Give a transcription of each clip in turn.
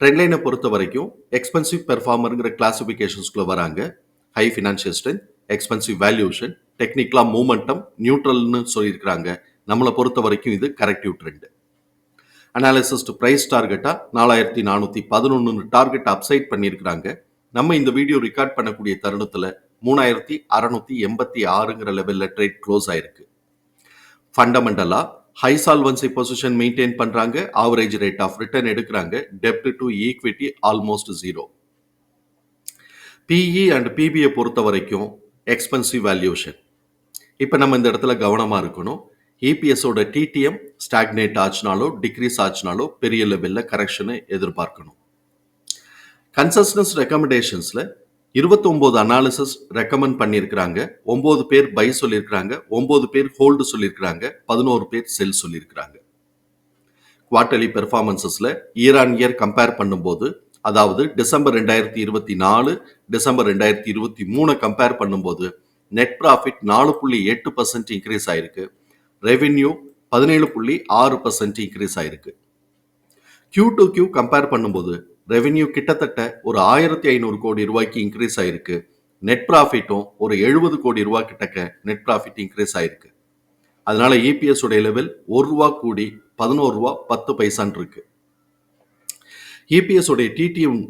ட்ரெண்ட்லைனை பொறுத்த வரைக்கும் எக்ஸ்பென்சிவ் பெர்ஃபார்மருங்கிற கிளாசிஃபிகேஷன்ஸ்குள்ளே வராங்க. High financial strength expensive valuation டெக்னிக்கலாக மூமெண்டம் நியூட்ரல்னு சொல்லியிருக்கிறாங்க. நம்மளை பொறுத்த வரைக்கும் இது கரெக்டிவ் ட்ரெண்டு அனாலிசிஸ்ட் ப்ரைஸ் டார்கெட்டாக நாலாயிரத்தி நானூற்றி பதினொன்று டார்கெட் அப்சைட் பண்ணியிருக்கிறாங்க. நம்ம இந்த வீடியோ ரெக்கார்ட் பண்ணக்கூடிய தருணத்தில் மூணாயிரத்தி அறநூற்றி எண்பத்தி ஆறுங்கிற லெவலில் ட்ரேட் க்ளோஸ் ஆயிருக்கு. ஃபண்டமெண்டலாக ஹை சால்வன்சி பொசிஷன் மெயின்டைன் பண்ணுறாங்க ஆவரேஜ் ரேட் ஆஃப் ரிட்டர்ன் எடுக்கிறாங்க. டெப்ட் to equity almost zero PE and பிபியை பொறுத்த வரைக்கும் எக்ஸ்பென்சிவ் வேல்யூஷன் இப்போ நம்ம இந்த இடத்துல கவனமாக இருக்கணும். இபிஎஸோட டிடிஎம் ஸ்டாக்னேட் ஆச்சுனாலோ டிக்ரீஸ் ஆச்சுனாலோ பெரிய லெவலில் கரெக்ஷனை எதிர்பார்க்கணும். கன்சஸ்டன்ஸ் ரெக்கமெண்டேஷன்ஸில் இருபத்தொம்போது அனாலிசிஸ் ரெக்கமெண்ட் பண்ணியிருக்கிறாங்க. ஒம்பது பேர் பை சொல்லியிருக்கிறாங்க. ஒம்பது பேர் ஹோல்டு சொல்லியிருக்கிறாங்க. பதினோரு பேர் செல் சொல்லியிருக்கிறாங்க. குவார்டர்லி பெர்ஃபார்மன்சஸில் இயர் ஆன் இயர் கம்பேர் பண்ணும்போது அதாவது டிசம்பர் ரெண்டாயிரத்தி இருபத்தி நாலு டிசம்பர் ரெண்டாயிரத்தி இருபத்தி மூணு கம்பேர் பண்ணும்போது நெட் ப்ராஃபிட் நாலு புள்ளி எட்டு பர்சன்ட் இன்க்ரீஸ் ஆயிருக்கு. ரெவென்யூ பதினேழு புள்ளி ஆறு பர்சன்ட் இன்க்ரீஸ் ஆயிருக்கு. கியூ டு கியூ கம்பேர் பண்ணும்போது ரெவென்யூ கிட்டத்தட்ட ஒரு ஆயிரத்தி ஐநூறு கோடி ரூபாய்க்கு இன்க்ரீஸ் ஆயிருக்கு. நெட் ப்ராஃபிட்டும் ஒரு எழுபது கோடி ரூபாய் கிட்டக்க நெட் ப்ராஃபிட் இன்க்ரீஸ் ஆயிருக்கு. அதனால இபிஎஸ் உடைய லெவல் ஒரு ரூபா கூடி பதினோரு ரூபா பத்து பைசான் இருக்கு. இபிஎஸ் உடைய டிடிஎம்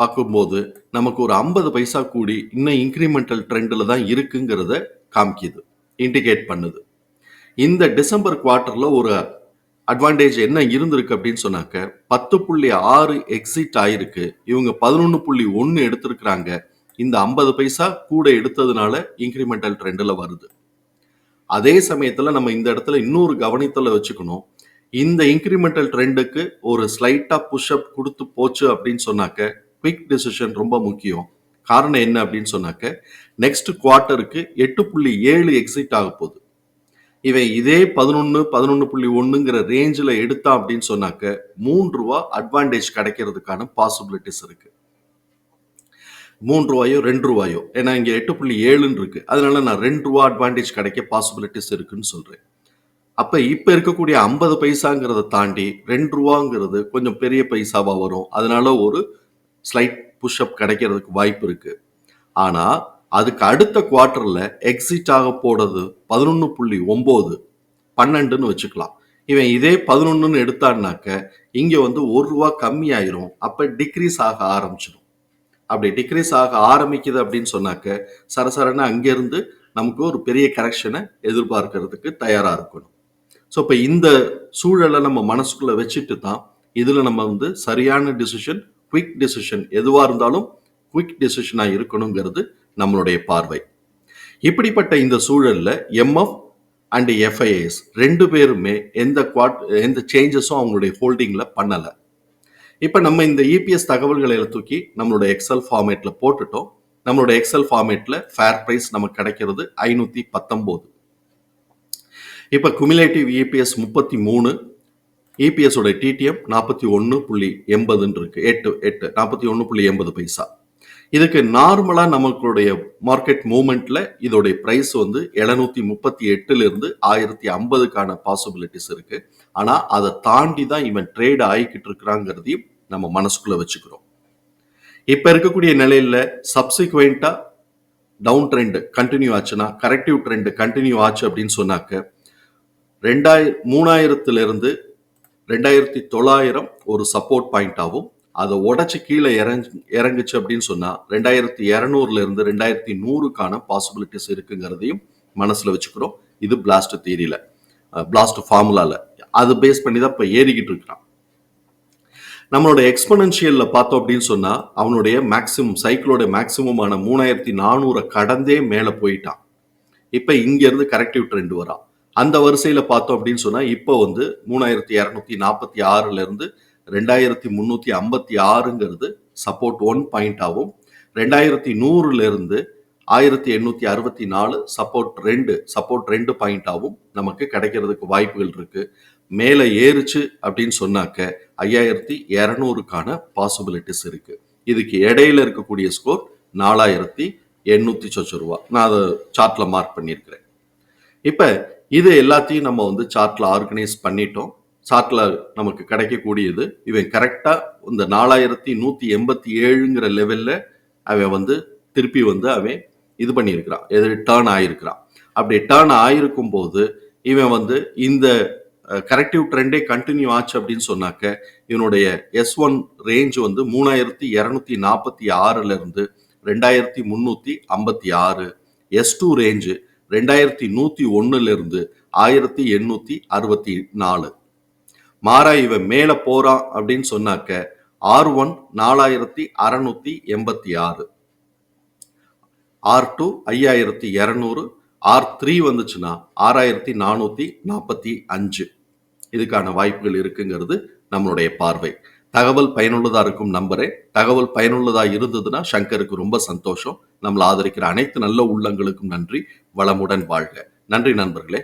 பார்க்கும்போது நமக்கு ஒரு ஐம்பது பைசா கூடி இன்னும் இன்க்ரிமெண்டல் ட்ரெண்டில் தான் இருக்குங்கிறத காமிக்குது இண்டிகேட் பண்ணுது. இந்த டிசம்பர் குவார்ட்டரில் ஒரு அட்வான்டேஜ் என்ன இருந்திருக்கு அப்படின்னு சொன்னாக்க பத்து புள்ளி ஆறு எக்ஸிட் ஆயிருக்கு. இவங்க பதினொன்று புள்ளி ஒன்று எடுத்திருக்கிறாங்க. இந்த ஐம்பது பைசா கூட எடுத்ததுனால இன்க்ரிமெண்டல் ட்ரெண்டில் வருது. அதே சமயத்தில் நம்ம இந்த இடத்துல இன்னொரு கவனத்தில் வச்சுக்கணும். இந்த இன்க்ரிமெண்டல் ட்ரெண்டுக்கு ஒரு ஸ்லைட்டாக புஷ்அப் கொடுத்து போச்சு அப்படின்னு சொன்னாக்க குவிக் டிசிஷன் ரொம்ப முக்கியம். காரணம் என்ன அப்படின்னு சொன்னாக்க நெக்ஸ்ட் குவார்ட்டருக்கு எட்டு புள்ளி ஏழு எக்ஸிட் ஆக போகுது. இவன் இதே பதினொன்று பதினொன்று புள்ளி ஒன்றுங்கிற ரேஞ்சில் எடுத்தான் அப்படின்னு சொன்னாக்க மூன்று ரூபா அட்வான்டேஜ் கிடைக்கிறதுக்கான பாசிபிலிட்டிஸ் இருக்கு. மூன்று ரூபாயோ ரெண்டு ரூபாயோ. ஏன்னா இங்கே எட்டு புள்ளி ஏழுன்னு இருக்கு. அதனால நான் ரெண்டு ரூபா அட்வான்டேஜ் கிடைக்க பாசிபிலிட்டிஸ் இருக்குன்னு சொல்றேன். அப்போ இப்போ இருக்கக்கூடிய ஐம்பது பைசாங்கிறத தாண்டி ரெண்டு ரூபாங்கிறது கொஞ்சம் பெரிய பைசாவாக வரும். அதனால ஒரு ஸ்லைட் புஷ்அப் கிடைக்கிறதுக்கு வாய்ப்பு இருக்கு. ஆனால் அதுக்கு அடுத்த குவார்ட்டரில் எக்ஸிட் ஆக போடுறது பதினொன்று புள்ளி ஒம்பது பன்னெண்டுன்னு வச்சுக்கலாம். இவன் இதே பதினொன்றுன்னு எடுத்தான்னாக்க இங்கே வந்து ஒரு ரூபா கம்மி ஆயிரும் அப்போ டிக்ரீஸ் ஆக ஆரம்பிச்சிடும். அப்படி டிக்ரீஸ் ஆக ஆரம்பிக்குது அப்படின்னு சொன்னாக்க சரசரன்னு அங்கேருந்து நமக்கு ஒரு பெரிய கரெக்ஷனை எதிர்பார்க்கறதுக்கு தயாராக இருக்கணும். ஸோ இப்போ இந்த சூழலை நம்ம மனசுக்குள்ளே வச்சுட்டு தான் இதில் நம்ம வந்து சரியான டிசிஷன் குவிக் டிசிஷன் எதுவாக இருந்தாலும் குவிக் டிசிஷனாக இருக்கணுங்கிறது நம்மளுடைய பார்வை. இப்படிப்பட்ட இந்த சூழலில் எம்எஃப் அண்ட் எஃப்ஐஎஸ் ரெண்டு பேருமே எந்த குவாட் எந்த சேஞ்சஸும் அவங்களுடைய ஹோல்டிங்கில் பண்ணலை. இப்போ நம்ம இந்த இபிஎஸ் தகவல்களை எல்லாம் தூக்கி நம்மளோட எக்ஸல் ஃபார்மேட்டில் போட்டுட்டோம். நம்மளோட எக்ஸல் ஃபார்மேட்டில் ஃபேர் ப்ரைஸ் நமக்கு கிடைக்கிறது ஐநூற்றி பத்தொம்போது. இப்போ குமிலேட்டிவ் இபிஎஸ் முப்பத்தி மூணு இபிஎஸோட டிடிஎம் நாற்பத்தி ஒன்று புள்ளி எண்பதுன்னு இருக்குது எட்டு எட்டு நாற்பத்தி ஒன்று புள்ளி எண்பது பைசா. இதுக்கு நார்மலாக நமக்குடைய மார்க்கெட் மூமெண்ட்ல இதோடைய ப்ரைஸ் வந்து எழுநூத்தி முப்பத்தி எட்டுல இருந்து ஆயிரத்தி ஐம்பதுக்கான பாசிபிலிட்டிஸ் இருக்கு. ஆனா அதை தாண்டி தான் இவன் ட்ரேட் ஆகிக்கிட்டு இருக்கிறாங்கிறதையும் நம்ம மனசுக்குள்ள வச்சுக்கிறோம். இப்ப இருக்கக்கூடிய நிலையில சப்சிக்வெண்டா டவுன் ட்ரெண்டு கண்டினியூ ஆச்சுன்னா கரெக்டிவ் ட்ரெண்டு கண்டினியூ ஆச்சு அப்படின்னு சொன்னாக்க ரெண்டாயிர மூணாயிரத்துல இருந்து ரெண்டாயிரத்தி தொள்ளாயிரம் ஒரு சப்போர்ட் பாயிண்ட்டாகவும் அதை உடச்சி கீழே இறங்கு இறங்குச்சு அப்படின்னு சொன்னா ரெண்டாயிரத்தி இரநூறுல இருந்து ரெண்டாயிரத்தி நூறுக்கான பாசிபிலிட்டிஸ் இருக்குங்கிறதையும் மனசுல வச்சுக்கிறோம். இது பிளாஸ்ட் தியரியில பிளாஸ்ட் ஃபார்முலால அது பேஸ் பண்ணி தான் இப்போ ஏறிக்கிட்டு இருக்கிறான். நம்மளோட எக்ஸ்பனன்ஷியலில் பார்த்தோம் அப்படின்னு சொன்னா அவனுடைய மேக்சிமம் சைக்கிளோட மேக்சிமமான மூணாயிரத்தி நானூறை கடந்தே மேலே போயிட்டான். இப்போ இங்க இருந்து கரெக்டிவ் ட்ரெண்ட் வரான். அந்த வரிசையில பார்த்தோம் அப்படின்னு சொன்னா இப்போ வந்து மூணாயிரத்தி இரநூத்தி நாற்பத்தி ஆறுல இருந்து ரெண்டாயிரத்தி முந்நூற்றி ஐம்பத்தி ஆறுங்கிறது சப்போர்ட் ஒன் பாயிண்டாகவும் ரெண்டாயிரத்தி நூறுலேருந்து ஆயிரத்தி எண்ணூற்றி அறுபத்தி நாலு சப்போர்ட் ரெண்டு சப்போர்ட் ரெண்டு பாயிண்டாகவும் நமக்கு கிடைக்கிறதுக்கு வாய்ப்புகள் இருக்குது மேலே ஏறுச்சு அப்படின்னு சொன்னாக்க ஐயாயிரத்தி இரநூறுக்கான பாசிபிலிட்டிஸ் இருக்குது இதுக்கு இடையில இருக்கக்கூடிய ஸ்கோர் நாலாயிரத்தி எண்ணூற்றி சொச்ச ரூபா நான் அதை சார்ட்டில் மார்க் பண்ணியிருக்கிறேன். இப்போ இது எல்லாத்தையும் நம்ம வந்து சார்ட்டில் ஆர்கனைஸ் பண்ணிட்டோம். சார்ட்ல நமக்கு கிடைக்கக்கூடியது. இவன் கரெக்டா இந்த நாலாயிரத்தி நூத்தி எண்பத்தி ஏழுங்கிற லெவல்ல அவன் வந்து திருப்பி வந்து அவன் இது பண்ணியிருக்கிறான். எது டேர்ன் ஆயிருக்கிறான். அப்படி டேர்ன் ஆயிருக்கும் போது இவன் வந்து இந்த கரெக்டிவ் ட்ரெண்டே கண்டினியூ ஆச்சு அப்படின்னு சொன்னாக்க இவனுடைய எஸ் ஒன் ரேஞ்ச் வந்து மூணாயிரத்தி இரநூத்தி நாற்பத்தி ஆறுல இருந்து ரெண்டாயிரத்தி முந்நூற்றி ஐம்பத்தி ஆறு. எஸ் டூ ரேஞ்சு ரெண்டாயிரத்தி நூற்றி ஒன்றுலேருந்து ஆயிரத்தி எண்ணூற்றி அறுபத்தி நாலு. மாறா இவன் மேலே போறான் அப்படின்னு சொன்னாக்க ஆர் ஒன் நாலாயிரத்தி அறநூற்றி எண்பத்தி ஆறு. ஆர் டூ ஐயாயிரத்தி இரநூறு. ஆர் த்ரீ வந்துச்சுன்னா ஆறாயிரத்தி நானூற்றி நாற்பத்தி அஞ்சு. இதுக்கான வாய்ப்புகள் இருக்குங்கிறது நம்மளுடைய பார்வை. தகவல் பயனுள்ளதா இருக்கும் நம்பரே. தகவல் பயனுள்ளதா இருந்ததுன்னா சங்கருக்கு ரொம்ப சந்தோஷம். நம்மளை ஆதரிக்கிற அனைத்து நல்ல உள்ளங்களுக்கும் நன்றி. வளமுடன் வாழ்க. நன்றி நண்பர்களே.